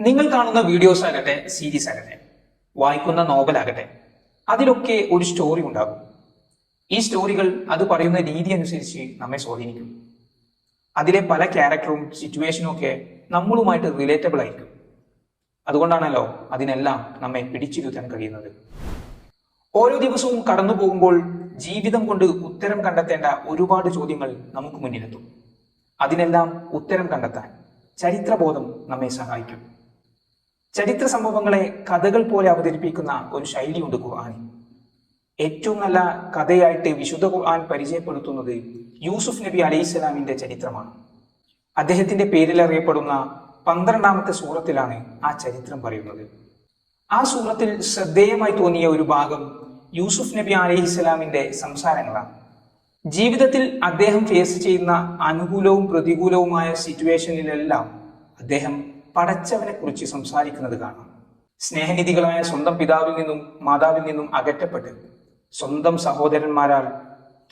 നിങ്ങൾ കാണുന്ന വീഡിയോസ് ആകട്ടെ സീരീസ് ആകട്ടെ വായിക്കുന്ന നോവൽ ആകട്ടെ അതിലൊക്കെ ഒരു സ്റ്റോറി ഉണ്ടാകും. ഈ സ്റ്റോറികൾ അത് പറയുന്ന രീതി അനുസരിച്ച് നമ്മെ സ്വാധീനിക്കും. അതിലെ പല ക്യാരക്ടറും സിറ്റുവേഷനും ഒക്കെ നമ്മളുമായിട്ട് റിലേറ്റബിൾ ആയിരിക്കും. അതുകൊണ്ടാണല്ലോ അതിനെല്ലാം നമ്മെ പിടിച്ചിരുത്താൻ കഴിയുന്നത്. ഓരോ ദിവസവും കടന്നു പോകുമ്പോൾ ജീവിതം കൊണ്ട് ഉത്തരം കണ്ടെത്തേണ്ട ഒരുപാട് ചോദ്യങ്ങൾ നമുക്ക് മുന്നിലെത്തും. അതിനെല്ലാം ഉത്തരം കണ്ടെത്താൻ ചരിത്രബോധം നമ്മെ സഹായിക്കും. ചരിത്ര സംഭവങ്ങളെ കഥകൾ പോലെ അവതരിപ്പിക്കുന്ന ഒരു ശൈലിയുണ്ട് ഖുർആാനിൽ ഏറ്റവും നല്ല കഥയായിട്ട് വിശുദ്ധ ഖുർആൻ പരിചയപ്പെടുത്തുന്നത് യൂസുഫ് നബി അലൈഹിസ്സലാമിന്റെ ചരിത്രമാണ്. അദ്ദേഹത്തിന്റെ പേരിൽ അറിയപ്പെടുന്ന പന്ത്രണ്ടാമത്തെ സൂറത്തിലാണ് ആ ചരിത്രം പറയുന്നത്. ആ സൂറത്തിൽ ശ്രദ്ധേയമായി തോന്നിയ ഒരു ഭാഗം യൂസുഫ് നബി അലൈഹിസ്സലാമിന്റെ സംസാരങ്ങളാണ്. ജീവിതത്തിൽ അദ്ദേഹം ഫേസ് ചെയ്യുന്ന അനുകൂലവും പ്രതികൂലവുമായ സിറ്റുവേഷനിലെല്ലാം അദ്ദേഹം പടച്ചവനെ കുറിച്ച് സംസാരിക്കുന്നത് കാണാം. സ്നേഹനിധികളായ സ്വന്തം പിതാവിൽ നിന്നും മാതാവിൽ നിന്നും അകറ്റപ്പെട്ട് സ്വന്തം സഹോദരന്മാരാൽ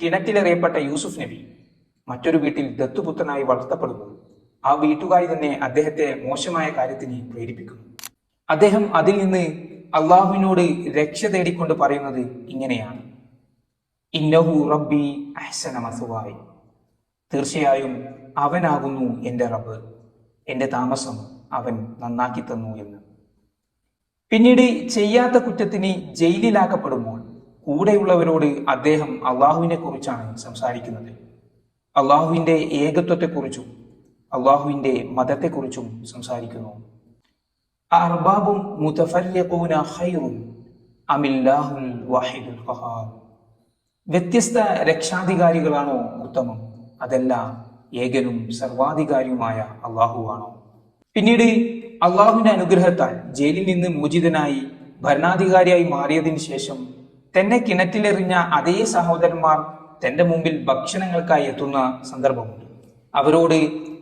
കിണറ്റിലെറിയപ്പെട്ട യൂസുഫ് നബി മറ്റൊരു വീട്ടിൽ ദത്തുപുത്രനായി വളർത്തപ്പെടുന്നു. ആ വീട്ടുകാരി തന്നെ അദ്ദേഹത്തെ മോശമായ കാര്യത്തിന് പ്രേരിപ്പിക്കുന്നു. അദ്ദേഹം അതിൽ നിന്ന് അള്ളാഹുവിനോട് രക്ഷ തേടിക്കൊണ്ട് പറയുന്നത് ഇങ്ങനെയാണ്. ഇന്നഹു റബ്ബി അഹ്സന തീർച്ചയായും അവനാകുന്നു എന്റെ റബ്ബ് എന്റെ താമസം അവൻ നന്നാക്കി തന്നു എന്ന്. പിന്നീട് ചെയ്യാത്ത കുറ്റത്തിന് ജയിലിലാക്കപ്പെടുമ്പോൾ കൂടെയുള്ളവരോട് അദ്ദേഹം അള്ളാഹുവിനെ കുറിച്ചാണ് സംസാരിക്കുന്നത്. അള്ളാഹുവിന്റെ ഏകത്വത്തെക്കുറിച്ചും അള്ളാഹുവിന്റെ മതത്തെക്കുറിച്ചും സംസാരിക്കുന്നു. അർബാബും മുതഫര്യഖൂന ഖൈറുൻ അമില്ലാഹുൽ വാഹിദുൽ ഖഹാർ. വ്യത്യസ്ത രക്ഷാധികാരികളാണോ ഉത്തമം? അതല്ല ഏകനും സർവാധികാരിയുമായ അള്ളാഹുവാണോ പിന്നീട് അള്ളാഹുവിന്റെ അനുഗ്രഹത്താൽ ജയിലിൽ നിന്ന് മോചിതനായി ഭരണാധികാരിയായി മാറിയതിന് ശേഷം തന്നെ കിണറ്റിലെറിഞ്ഞ അതേ സഹോദരന്മാർ തന്റെ മുമ്പിൽ ഭക്ഷണങ്ങൾക്കായി എത്തുന്ന സന്ദർഭമുണ്ട്. അവരോട്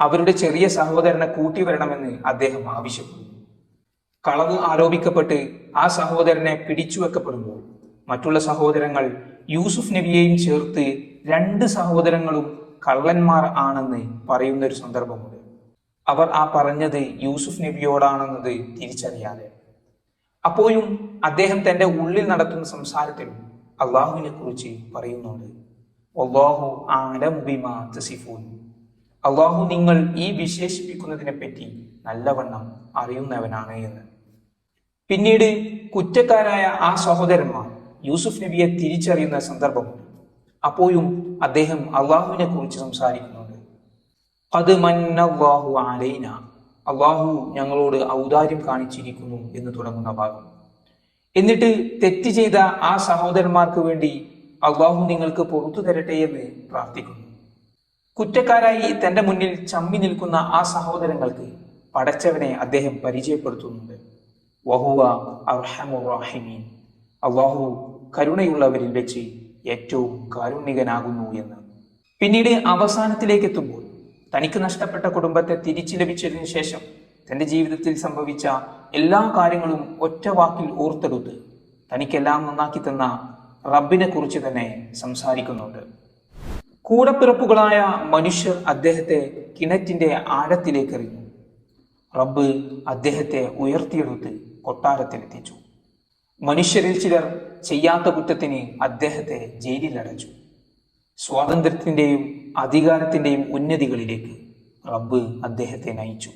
അവരുടെ ചെറിയ സഹോദരനെ കൂട്ടി വരണമെന്ന് അദ്ദേഹം ആവശ്യപ്പെടുന്നു കളവ് ആരോപിക്കപ്പെട്ട് ആ സഹോദരനെ പിടിച്ചു വെക്കപ്പെടുമ്പോൾ മറ്റുള്ള സഹോദരങ്ങൾ യൂസുഫ് നബിയെയും ചേർത്ത് രണ്ട് സഹോദരങ്ങളും കള്ളന്മാർ ആണെന്ന് പറയുന്ന ഒരു സന്ദർഭമുണ്ട്. അവർ ആ പറഞ്ഞത് യൂസുഫ് നബിയോടാണെന്നത് തിരിച്ചറിയാതെ. അപ്പോഴും അദ്ദേഹം തന്റെ ഉള്ളിൽ നടത്തുന്ന സംസാരത്തിൽ അള്ളാഹുവിനെ കുറിച്ച് പറയുന്നുണ്ട്. അള്ളാഹു ആലമുബിമാ തസിഫൂൻ. അള്ളാഹു നിങ്ങൾ ഈ വിശേഷിപ്പിക്കുന്നതിനെ പറ്റി നല്ലവണ്ണം അറിയുന്നവനാണ് എന്ന്. പിന്നീട് കുറ്റക്കാരായ ആ സഹോദരന്മാർ യൂസുഫ് നബിയെ തിരിച്ചറിയുന്ന സന്ദർഭമുണ്ട്. അപ്പോഴും അദ്ദേഹം അള്ളാഹുവിനെ കുറിച്ച് സംസാരിക്കുന്നുണ്ട് അത് അള്ളാഹു ഞങ്ങളോട് ഔദാര്യം കാണിച്ചിരിക്കുന്നു എന്ന് തുടങ്ങുന്ന ഭാഗം. എന്നിട്ട് തെറ്റ് ചെയ്ത ആ സഹോദരന്മാർക്ക് വേണ്ടി അള്ളാഹു നിങ്ങൾക്ക് പുറത്തു തരട്ടെ എന്ന് പ്രാർത്ഥിക്കുന്നു. കുറ്റക്കാരായി തന്റെ മുന്നിൽ ചമ്മി നിൽക്കുന്ന ആ സഹോദരങ്ങൾക്ക് പടച്ചവനെ അദ്ദേഹം പരിചയപ്പെടുത്തുന്നുണ്ട്. വഹുവ അള്ളാഹു കരുണയുള്ളവരിൽ വെച്ച് ഏറ്റവും കാരുണ്യകനാകുന്നു എന്ന്. പിന്നീട് അവസാനത്തിലേക്ക് എത്തുമ്പോൾ തനിക്ക് നഷ്ടപ്പെട്ട കുടുംബത്തെ തിരിച്ചു ലഭിച്ചതിന് ശേഷം തന്റെ ജീവിതത്തിൽ സംഭവിച്ച എല്ലാ കാര്യങ്ങളും ഒറ്റ വാക്കിൽ ഓർത്തെടുത്ത് തനിക്കെല്ലാം നന്നാക്കി തന്ന റബ്ബിനെ കുറിച്ച് തന്നെ സംസാരിക്കുന്നുണ്ട്. കൂടപ്പിറപ്പുകളായ മനുഷ്യർ അദ്ദേഹത്തെ കിണറ്റിന്റെ ആഴത്തിലേക്ക് എറിഞ്ഞു. റബ്ബ് അദ്ദേഹത്തെ ഉയർത്തിയെടുത്ത് കൊട്ടാരത്തിലെത്തിച്ചു. മനുഷ്യരിൽ ചിലർ ചെയ്യാത്ത കുറ്റത്തിന് അദ്ദേഹത്തെ ജയിലിലടച്ചു. സ്വാതന്ത്ര്യത്തിന്റെയും അധികാരത്തിന്റെയും ഉന്നതികളിലേക്ക് റബ്ബ് അദ്ദേഹത്തെ നയിച്ചു.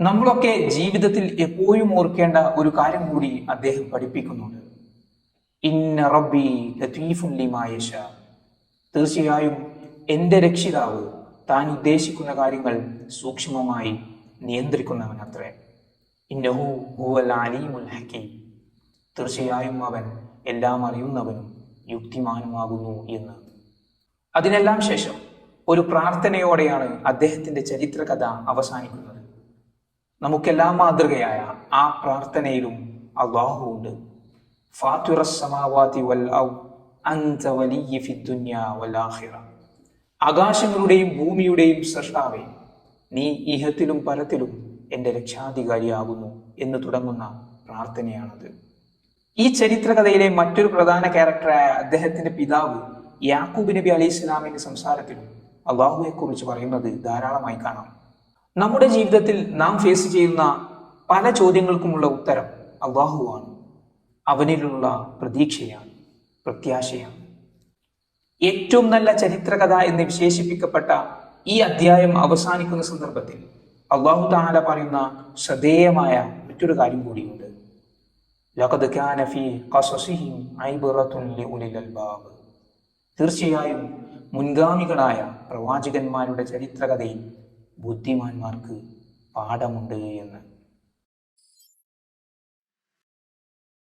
നമ്മളൊക്കെ ജീവിതത്തിൽ എപ്പോഴും ഓർക്കേണ്ട ഒരു കാര്യം കൂടി അദ്ദേഹം പഠിപ്പിക്കുന്നുണ്ട്. ഇന്ന റബ്ബി ലത്തീഫുൻ ലിമാ യശാ. തീർച്ചയായും എന്റെ രക്ഷിതാവ് താൻ ഉദ്ദേശിക്കുന്ന കാര്യങ്ങൾ സൂക്ഷ്മമായി നിയന്ത്രിക്കുന്നവനത്രേ. ഇന്നഹു ഹുവൽ അലീമുൽ ഹക്കീം. തീർച്ചയായും അവൻ എല്ലാം അറിയുന്നവനും യുക്തിമാനുമാകുന്നു എന്ന്. അതിനെല്ലാം ശേഷം ഒരു പ്രാർത്ഥനയോടെയാണ് അദ്ദേഹത്തിന്റെ ചരിത്രകഥ അവസാനിക്കുന്നത്. നമുക്കെല്ലാം മാതൃകയായ ആ പ്രാർത്ഥനയിലും അള്ളാഹു ഉണ്ട്. ഫാത്തുറസമാവാതി വൽ ഔ വലിയ വലാഹിറ ആകാശങ്ങളുടെയും ഭൂമിയുടെയും സൃഷ്ടാവേ നീ ഇഹത്തിലും പരത്തിലും എന്റെ രക്ഷാധികാരിയാകുന്നു എന്ന് തുടങ്ങുന്ന പ്രാർത്ഥനയാണത്. ഈ ചരിത്രകഥയിലെ മറ്റൊരു പ്രധാന ക്യാരക്ടറായ അദ്ദേഹത്തിന്റെ പിതാവ് യാക്കൂബ് നബി അലൈഹി ഇസ്ലാമിന്റെ സംസാരത്തിലും അള്ളാഹുവെ കുറിച്ച് പറയുന്നത് ധാരാളമായി കാണാം. നമ്മുടെ ജീവിതത്തിൽ നാം ഫേസ് ചെയ്യുന്ന പല ചോദ്യങ്ങൾക്കുമുള്ള ഉത്തരം അള്ളാഹുവാണ്. അവനിലുള്ള പ്രതീക്ഷയാണ് പ്രത്യാശയാണ്. ഏറ്റവും നല്ല ചരിത്രകഥ എന്ന് വിശേഷിപ്പിക്കപ്പെട്ട ഈ അധ്യായം അവസാനിക്കുന്ന സന്ദർഭത്തിൽ അള്ളാഹു താല പറയുന്ന ശ്രദ്ധേയമായ മറ്റൊരു കാര്യം കൂടിയുണ്ട്. ലഖദ് കാന ഫീ ഖസസിഹിം ഐബറത്തുൻ ലിഉലിൽ അൽബാബ്. തീർച്ചയായും മുൻഗാമികളായ പ്രവാചകന്മാരുടെ ചരിത്രകഥയിൽ ബുദ്ധിമാന്മാർക്ക് പാഠമുണ്ട് എന്ന്.